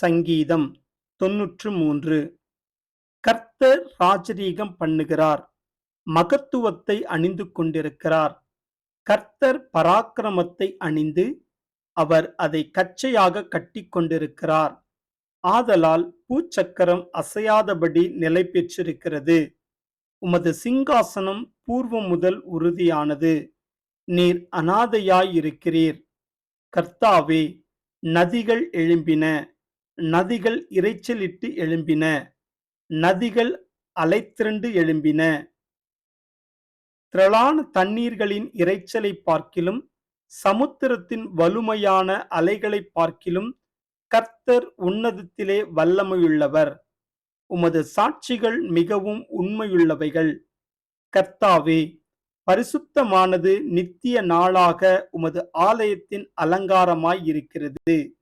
சங்கீதம் தொன்னூற்று மூன்று கர்த்தர் ராஜரீகம் பண்ணுகிறார் மகத்துவத்தை அணிந்து கொண்டிருக்கிறார். கர்த்தர் பராக்கிரமத்தை அணிந்து அவர் அதை கச்சையாக கட்டி கொண்டிருக்கிறார். ஆதலால் பூச்சக்கரம் அசையாதபடி நிலை பெற்றிருக்கிறது. உமது சிங்காசனம் பூர்வம் முதல் உறுதியானது. நீர் அனாதையாயிருக்கிறீர் கர்த்தாவே நதிகள் எழும்பின. நதிகள் இரைச்சலிட்டு எழும்பின. நதிகள் அலைத்திரண்டு எழும்பின. திரளான தண்ணீர்களின் இரைச்சலை பார்க்கிலும் சமுத்திரத்தின் வலுமையான அலைகளை பார்க்கிலும் கர்த்தர் உன்னதத்திலே வல்லமையுள்ளவர். உமது சாட்சிகள் மிகவும் உண்மையுள்ளவைகள். கர்த்தாவே பரிசுத்தமானது நித்திய நாளாக உமது ஆலயத்தின் அலங்காரமாய் இருக்கிறது.